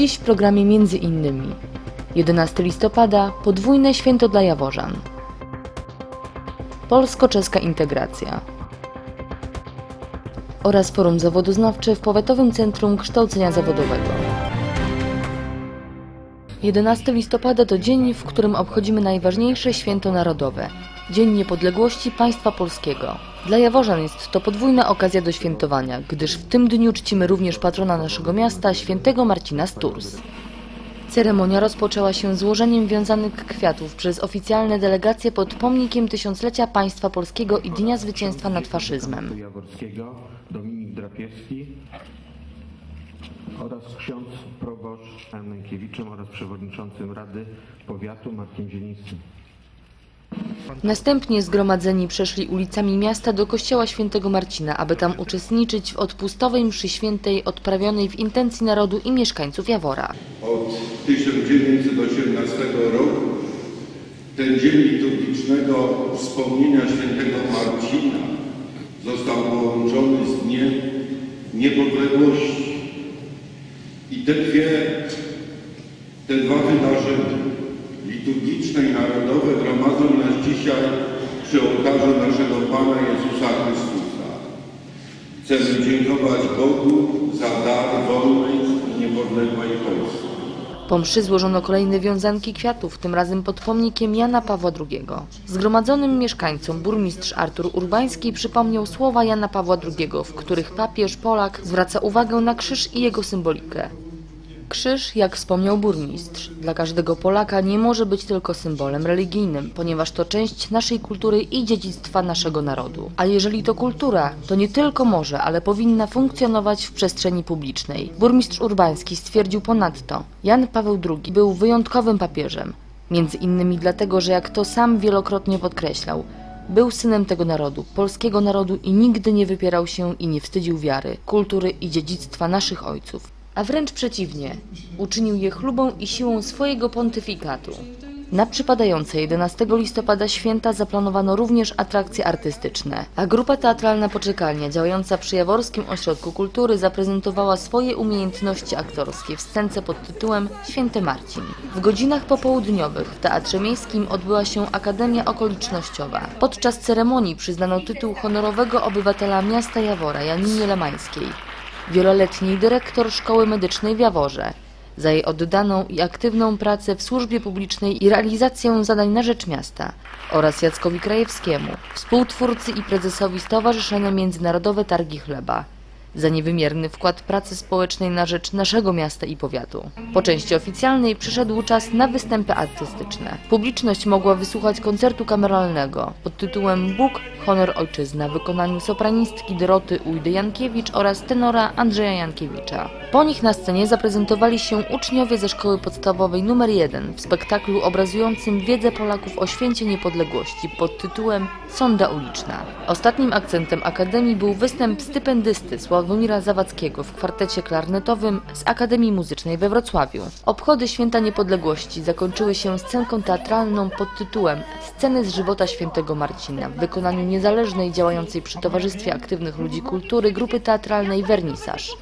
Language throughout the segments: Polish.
Dziś w programie między innymi 11 listopada podwójne święto dla Jaworzan. Polsko-czeska integracja oraz forum zawodoznawcze w Powiatowym Centrum Kształcenia Zawodowego. 11 listopada to dzień, w którym obchodzimy najważniejsze święto narodowe Dzień Niepodległości Państwa Polskiego. Dla Jaworzan jest to podwójna okazja do świętowania, gdyż w tym dniu czcimy również patrona naszego miasta, świętego Marcina z Tours. Ceremonia rozpoczęła się złożeniem wiązanych kwiatów przez oficjalne delegacje pod pomnikiem tysiąclecia państwa polskiego i Dnia Zwycięstwa nad faszyzmem. Dominik Drapieski oraz ksiądz proboszcz Annenkiewiczem oraz przewodniczącym Rady Powiatu Marcin Zieliński. Następnie zgromadzeni przeszli ulicami miasta do kościoła świętego Marcina, aby tam uczestniczyć w odpustowej mszy świętej odprawionej w intencji narodu i mieszkańców Jawora. Od 1918 roku ten dzień liturgicznego wspomnienia świętego Marcina został połączony z Dniem Niepodległości. I te dwie, te dwa wydarzenia, liturgiczne i narodowe, gromadzą nas dzisiaj przy ołtarzu naszego Pana Jezusa Chrystusa. Chcemy dziękować Bogu za dar wolnej i niepodległej Polski. Po mszy złożono kolejne wiązanki kwiatów, tym razem pod pomnikiem Jana Pawła II. Zgromadzonym mieszkańcom burmistrz Artur Urbański przypomniał słowa Jana Pawła II, w których papież Polak zwraca uwagę na krzyż i jego symbolikę. Krzyż, jak wspomniał burmistrz, dla każdego Polaka nie może być tylko symbolem religijnym, ponieważ to część naszej kultury i dziedzictwa naszego narodu. A jeżeli to kultura, to nie tylko może, ale powinna funkcjonować w przestrzeni publicznej. Burmistrz Urbański stwierdził ponadto, Jan Paweł II był wyjątkowym papieżem. Między innymi dlatego, że jak to sam wielokrotnie podkreślał, był synem tego narodu, polskiego narodu i nigdy nie wypierał się i nie wstydził wiary, kultury i dziedzictwa naszych ojców a wręcz przeciwnie, uczynił je chlubą i siłą swojego pontyfikatu. Na przypadające 11 listopada święta zaplanowano również atrakcje artystyczne, a grupa teatralna Poczekalnia działająca przy Jaworskim Ośrodku Kultury zaprezentowała swoje umiejętności aktorskie w scence pod tytułem Święty Marcin. W godzinach popołudniowych w Teatrze Miejskim odbyła się Akademia Okolicznościowa. Podczas ceremonii przyznano tytuł honorowego obywatela miasta Jawora Janinie Lemańskiej wieloletni dyrektor Szkoły Medycznej w Jaworze, za jej oddaną i aktywną pracę w służbie publicznej i realizację zadań na rzecz miasta oraz Jackowi Krajewskiemu, współtwórcy i prezesowi Stowarzyszenia Międzynarodowe Targi Chleba za niewymierny wkład pracy społecznej na rzecz naszego miasta i powiatu. Po części oficjalnej przyszedł czas na występy artystyczne. Publiczność mogła wysłuchać koncertu kameralnego pod tytułem Bóg, honor ojczyzna w wykonaniu sopranistki Doroty Ujdy-Jankiewicz oraz tenora Andrzeja Jankiewicza. Po nich na scenie zaprezentowali się uczniowie ze szkoły podstawowej nr 1 w spektaklu obrazującym wiedzę Polaków o święcie niepodległości pod tytułem Sonda uliczna. Ostatnim akcentem Akademii był występ stypendysty Sławomira Zawadzkiego w kwartecie klarnetowym z Akademii Muzycznej we Wrocławiu. Obchody Święta Niepodległości zakończyły się scenką teatralną pod tytułem Sceny z żywota świętego Marcina w wykonaniu niezależnej działającej przy Towarzystwie Aktywnych Ludzi Kultury grupy teatralnej Wernisaż.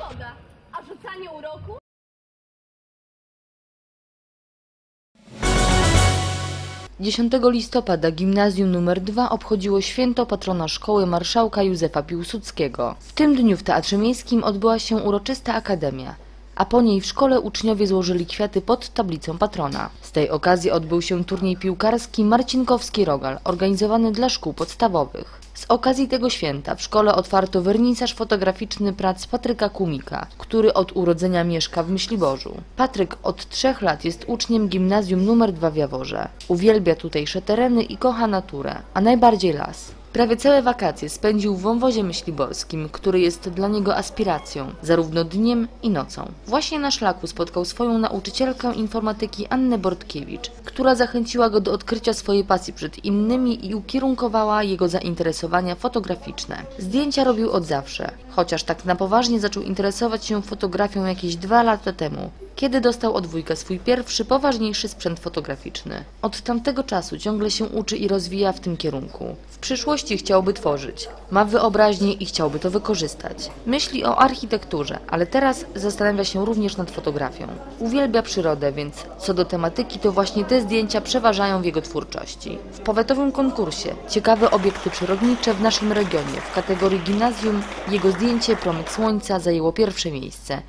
10 listopada gimnazjum nr 2 obchodziło święto patrona szkoły marszałka Józefa Piłsudskiego. W tym dniu w Teatrze Miejskim odbyła się uroczysta akademia, a po niej w szkole uczniowie złożyli kwiaty pod tablicą patrona. Z tej okazji odbył się turniej piłkarski Marcinkowski Rogal, organizowany dla szkół podstawowych. Z okazji tego święta w szkole otwarto wernisaż fotograficzny prac Patryka Kumika, który od urodzenia mieszka w Myśliborzu. Patryk od trzech lat jest uczniem gimnazjum nr 2 w Jaworze. Uwielbia tutejsze tereny i kocha naturę, a najbardziej las. Prawie całe wakacje spędził w wąwozie myśliborskim, który jest dla niego aspiracją, zarówno dniem i nocą. Właśnie na szlaku spotkał swoją nauczycielkę informatyki Annę Bortkiewicz, która zachęciła go do odkrycia swojej pasji przed innymi i ukierunkowała jego zainteresowania fotograficzne. Zdjęcia robił od zawsze, chociaż tak na poważnie zaczął interesować się fotografią jakieś dwa lata temu, kiedy dostał od wujka swój pierwszy, poważniejszy sprzęt fotograficzny. Od tamtego czasu ciągle się uczy i rozwija w tym kierunku. W przyszłości chciałby tworzyć, ma wyobraźnię i chciałby to wykorzystać. Myśli o architekturze, ale teraz zastanawia się również nad fotografią. Uwielbia przyrodę, więc co do tematyki, to właśnie te zdjęcia przeważają w jego twórczości. W powiatowym konkursie Ciekawe obiekty przyrodnicze w naszym regionie w kategorii gimnazjum jego zdjęcie Promyk Słońca zajęło pierwsze miejsce,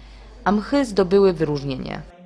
a mchy zdobyły wyróżnienie.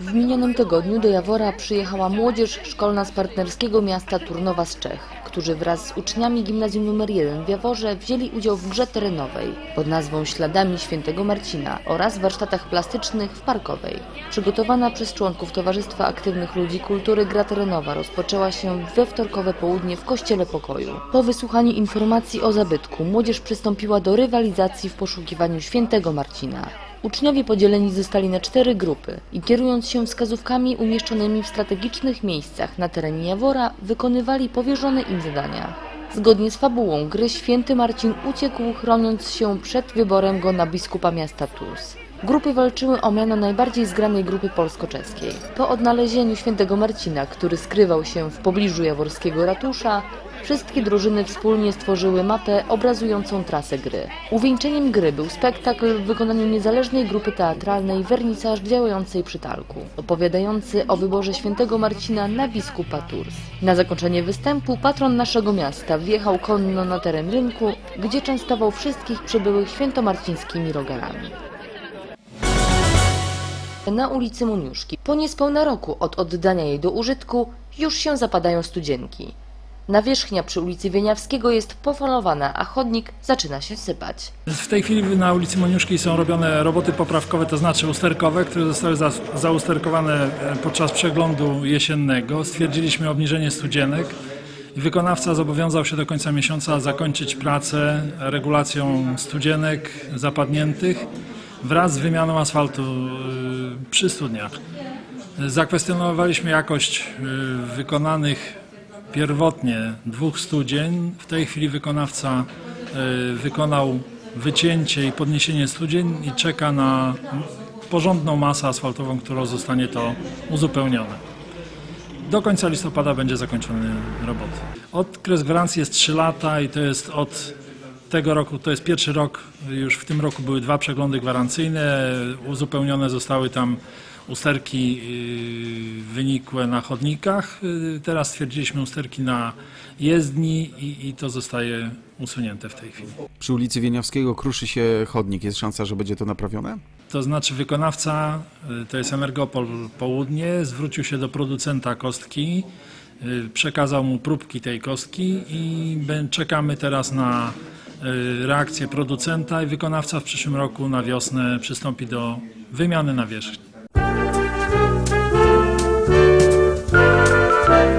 W minionym tygodniu do Jawora przyjechała młodzież szkolna z partnerskiego miasta Turnowa z Czech, którzy wraz z uczniami gimnazjum nr 1 w Jaworze wzięli udział w grze terenowej pod nazwą Śladami Świętego Marcina oraz warsztatach plastycznych w Parkowej. Przygotowana przez członków Towarzystwa Aktywnych Ludzi Kultury gra terenowa rozpoczęła się we wtorkowe południe w Kościele Pokoju. Po wysłuchaniu informacji o zabytku młodzież przystąpiła do rywalizacji w poszukiwaniu Świętego Marcina. Uczniowie podzieleni zostali na cztery grupy i kierując się wskazówkami umieszczonymi w strategicznych miejscach na terenie Jawora, wykonywali powierzone im zadania. Zgodnie z fabułą gry święty Marcin uciekł, chroniąc się przed wyborem go na biskupa miasta Tours. Grupy walczyły o miano najbardziej zgranej grupy polsko-czeskiej. Po odnalezieniu świętego Marcina, który skrywał się w pobliżu jaworskiego ratusza, wszystkie drużyny wspólnie stworzyły mapę obrazującą trasę gry. Uwieńczeniem gry był spektakl w wykonaniu niezależnej grupy teatralnej Wernisaż działającej przy Talku, opowiadający o wyborze świętego Marcina na biskupa Tours. Na zakończenie występu patron naszego miasta wjechał konno na teren rynku, gdzie częstował wszystkich przybyłych świętomarcińskimi rogalami. Na ulicy Muniuszki, po niespełna roku od oddania jej do użytku, już się zapadają studzienki. Nawierzchnia przy ulicy Wieniawskiego jest pofalowana, a chodnik zaczyna się sypać. W tej chwili na ulicy Moniuszki są robione roboty poprawkowe, to znaczy usterkowe, które zostały za, zausterkowane e, podczas przeglądu jesiennego. Stwierdziliśmy obniżenie studzienek wykonawca zobowiązał się do końca miesiąca zakończyć pracę regulacją studzienek zapadniętych wraz z wymianą asfaltu y, przy studniach. Zakwestionowaliśmy jakość y, wykonanych pierwotnie dwóch studzień. W tej chwili wykonawca y, wykonał wycięcie i podniesienie studzień i czeka na porządną masę asfaltową, którą zostanie to uzupełnione. Do końca listopada będzie zakończony roboty. Okres gwarancji jest 3 lata i to jest od tego roku, to jest pierwszy rok, już w tym roku były dwa przeglądy gwarancyjne, uzupełnione zostały tam usterki yy, wynikłe na chodnikach. Yy, Teraz stwierdziliśmy usterki na jezdni i, i to zostaje usunięte w tej chwili. Przy ulicy Wieniawskiego kruszy się chodnik. Jest szansa, że będzie to naprawione? To znaczy wykonawca, y, to jest Energopol Południe, zwrócił się do producenta kostki, y, przekazał mu próbki tej kostki i czekamy teraz na y, reakcję producenta i wykonawca w przyszłym roku na wiosnę przystąpi do wymiany nawierzchni. W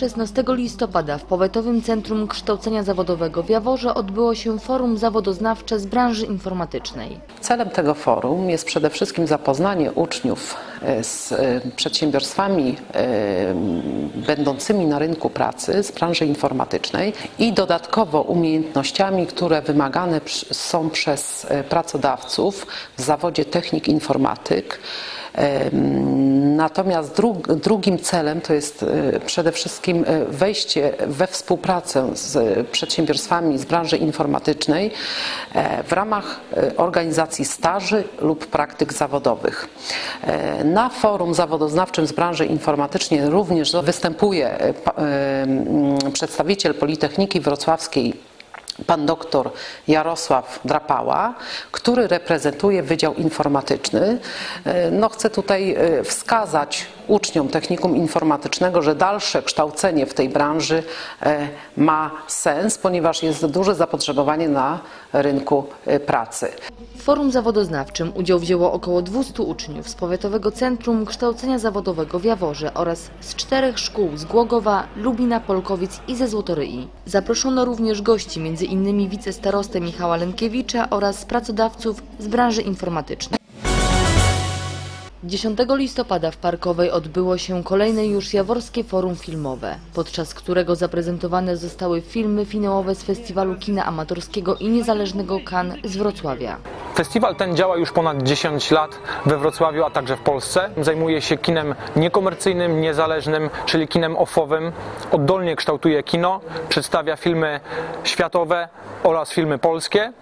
16 listopada w Powiatowym Centrum Kształcenia Zawodowego w Jaworze odbyło się forum zawodoznawcze z branży informatycznej. Celem tego forum jest przede wszystkim zapoznanie uczniów e, z e, przedsiębiorstwami e, będącymi na rynku pracy z branży informatycznej i dodatkowo umiejętnościami, które wymagane są przez pracodawców w zawodzie technik informatyk. Natomiast dru- drugim celem to jest e, przede wszystkim e, wejście we współpracę z e, przedsiębiorstwami z branży informatycznej w ramach organizacji staży lub praktyk zawodowych. Na forum zawodoznawczym z branży informatycznej również występuje przedstawiciel Politechniki Wrocławskiej pan doktor Jarosław Drapała, który reprezentuje Wydział Informatyczny. E, No, chcę tutaj e, wskazać uczniom technikum informatycznego, że dalsze kształcenie w tej branży e, ma sens, ponieważ jest duże zapotrzebowanie na rynku e, pracy. W forum zawodoznawczym udział wzięło około 200 uczniów z Powiatowego Centrum Kształcenia Zawodowego w Jaworze oraz z czterech szkół z Głogowa, Lubina, Polkowic i ze Złotoryi. Zaproszono również gości, m.in. wicestarostę Michała Lenkiewicza oraz pracodawców z branży informatycznej. 10 listopada w Parkowej odbyło się kolejne już Jaworskie Forum Filmowe, podczas którego zaprezentowane zostały filmy finałowe z Festiwalu Kina Amatorskiego i Niezależnego Cannes z Wrocławia. Festiwal ten działa już ponad 10 lat we Wrocławiu, a także w Polsce. Zajmuje się kinem niekomercyjnym, niezależnym, czyli kinem offowym. Oddolnie kształtuje kino, przedstawia filmy światowe oraz filmy polskie.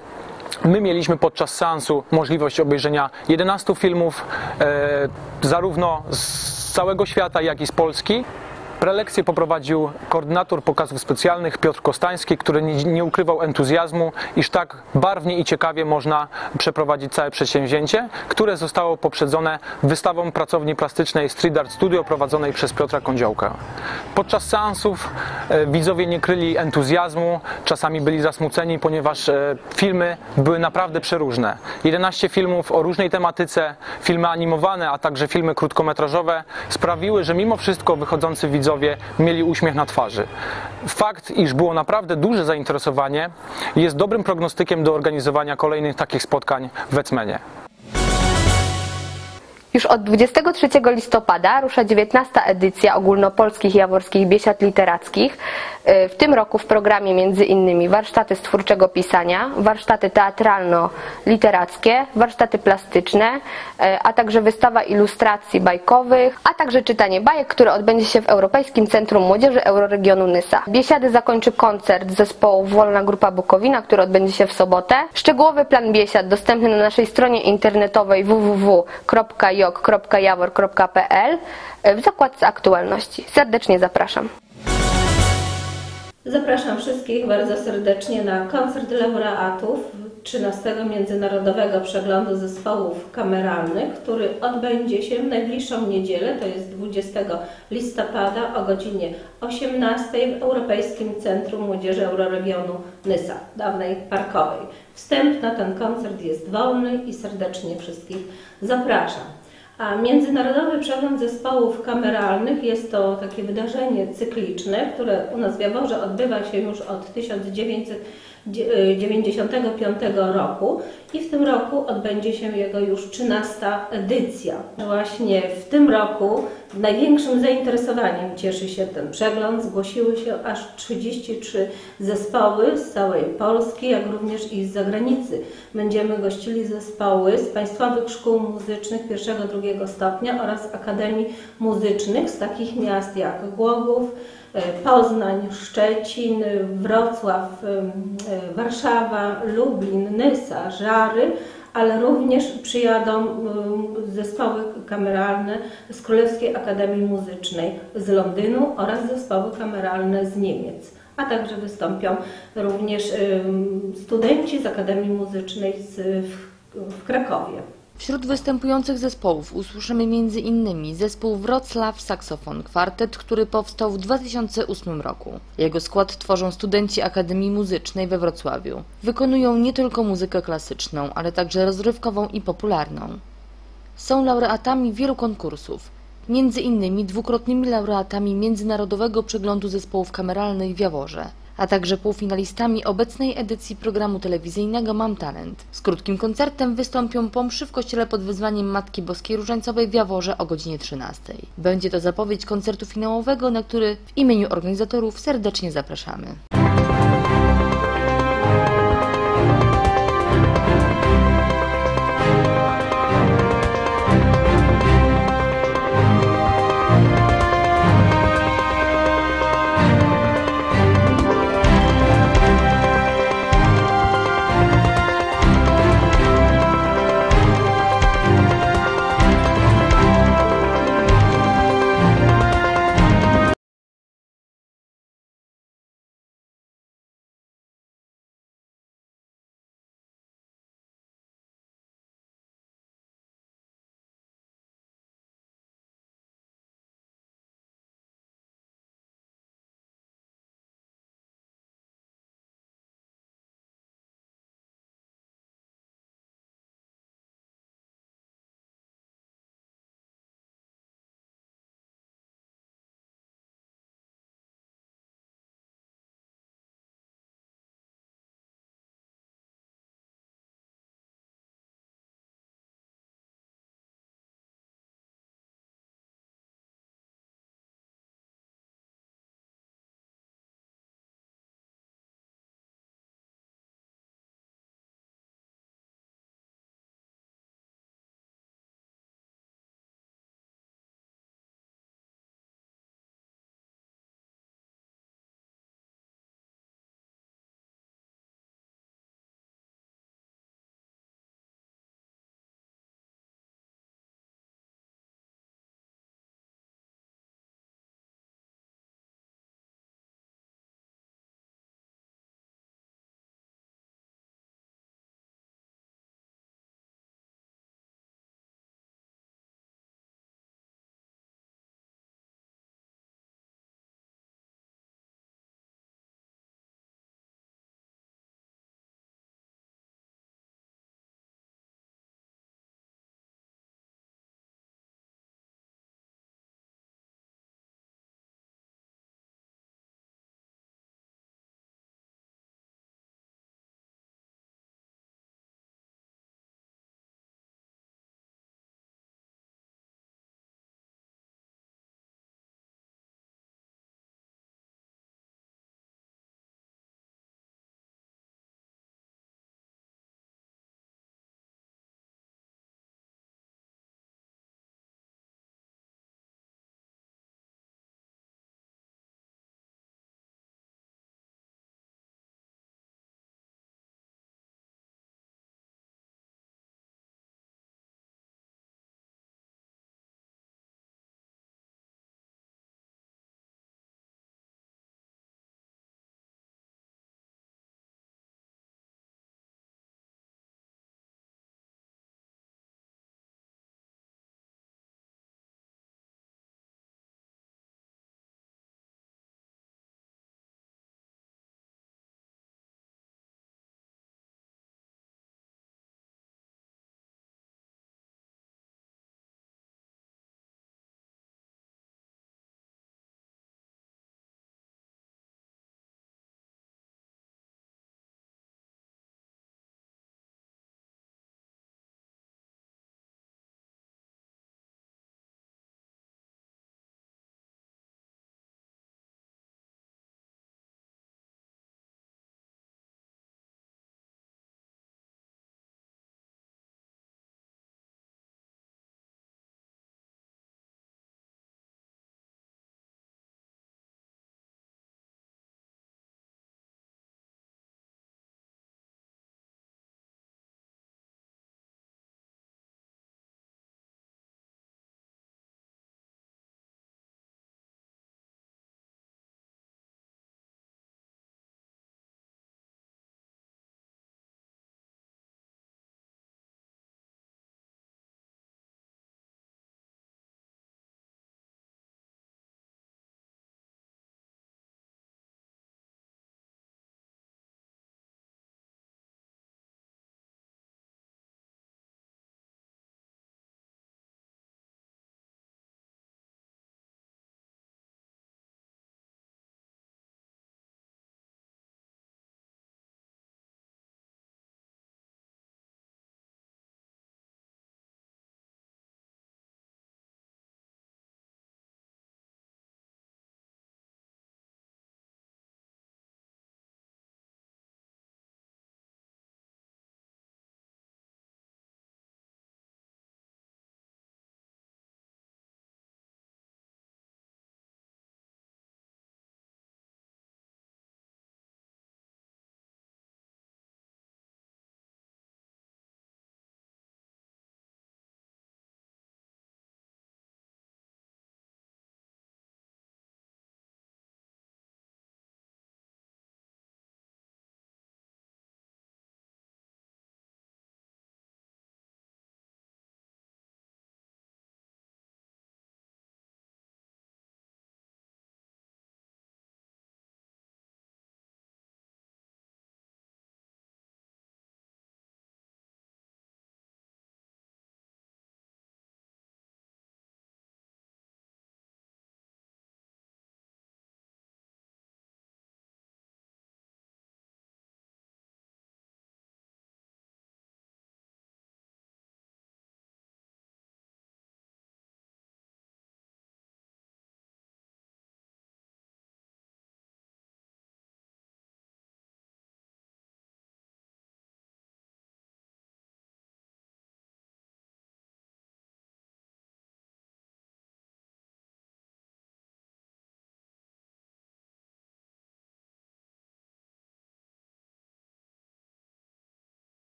My mieliśmy podczas seansu możliwość obejrzenia 11 filmów, e, zarówno z całego świata, jak i z Polski. Prelekcję poprowadził koordynator pokazów specjalnych Piotr Kostański, który nie, ukrywał entuzjazmu, iż tak barwnie i ciekawie można przeprowadzić całe przedsięwzięcie, które zostało poprzedzone wystawą pracowni plastycznej Street Art Studio prowadzonej przez Piotra Kądziołka. Podczas seansów e, widzowie nie kryli entuzjazmu, czasami byli zasmuceni, ponieważ e, filmy były naprawdę przeróżne. 11 filmów o różnej tematyce, filmy animowane, a także filmy krótkometrażowe sprawiły, że mimo wszystko wychodzący widzowie mieli uśmiech na twarzy. Fakt, iż było naprawdę duże zainteresowanie, jest dobrym prognostykiem do organizowania kolejnych takich spotkań w Ecmenie. Już od 23 listopada rusza 19. edycja ogólnopolskich jaworskich biesiad literackich. Y, W tym roku w programie między innymi warsztaty z twórczego pisania, warsztaty teatralno-literackie, warsztaty plastyczne, y, a także wystawa ilustracji bajkowych, a także czytanie bajek, które odbędzie się w Europejskim Centrum Młodzieży Euroregionu Nysa. Biesiady zakończy koncert zespołu Wolna Grupa Bukowina, który odbędzie się w sobotę. Szczegółowy plan biesiad dostępny na naszej stronie internetowej www.jok.jawor.pl w zakładce aktualności. Serdecznie zapraszam. Zapraszam wszystkich bardzo serdecznie na koncert laureatów 13 Międzynarodowego Przeglądu Zespołów Kameralnych, który odbędzie się w najbliższą niedzielę, to jest 20 listopada o godzinie 18 w Europejskim Centrum Młodzieży Euroregionu Nysa, dawnej Parkowej. Wstęp na ten koncert jest wolny i serdecznie wszystkich zapraszam. A Międzynarodowy Przegląd Zespołów Kameralnych jest to takie wydarzenie cykliczne, które u nas w Jaworze odbywa się już od 1995 roku i w tym roku odbędzie się jego już 13 edycja. Właśnie w tym roku największym zainteresowaniem cieszy się ten przegląd. Zgłosiły się aż 33 zespoły z całej Polski, jak również i z zagranicy. Będziemy gościli zespoły z Państwowych Szkół Muzycznych pierwszego, drugiego stopnia oraz Akademii Muzycznych z takich miast jak Głogów, Poznań, Szczecin, Wrocław, e, Warszawa, Lublin, Nysa, Żary, ale również przyjadą e, zespoły kameralne z Królewskiej Akademii Muzycznej z Londynu oraz zespoły kameralne z Niemiec. A także wystąpią również e, studenci z Akademii Muzycznej w Krakowie. Wśród występujących zespołów usłyszymy m.in. zespół Wrocław Saksofon Kwartet, który powstał w 2008 roku. Jego skład tworzą studenci Akademii Muzycznej we Wrocławiu. Wykonują nie tylko muzykę klasyczną, ale także rozrywkową i popularną. Są laureatami wielu konkursów, między innymi dwukrotnymi laureatami Międzynarodowego Przeglądu Zespołów Kameralnych w Jaworze, a także półfinalistami obecnej edycji programu telewizyjnego Mam Talent. Z krótkim koncertem wystąpią po mszy w kościele pod wezwaniem Matki Boskiej Różańcowej w Jaworze o godzinie 13. Będzie to zapowiedź koncertu finałowego, na który w imieniu organizatorów serdecznie zapraszamy.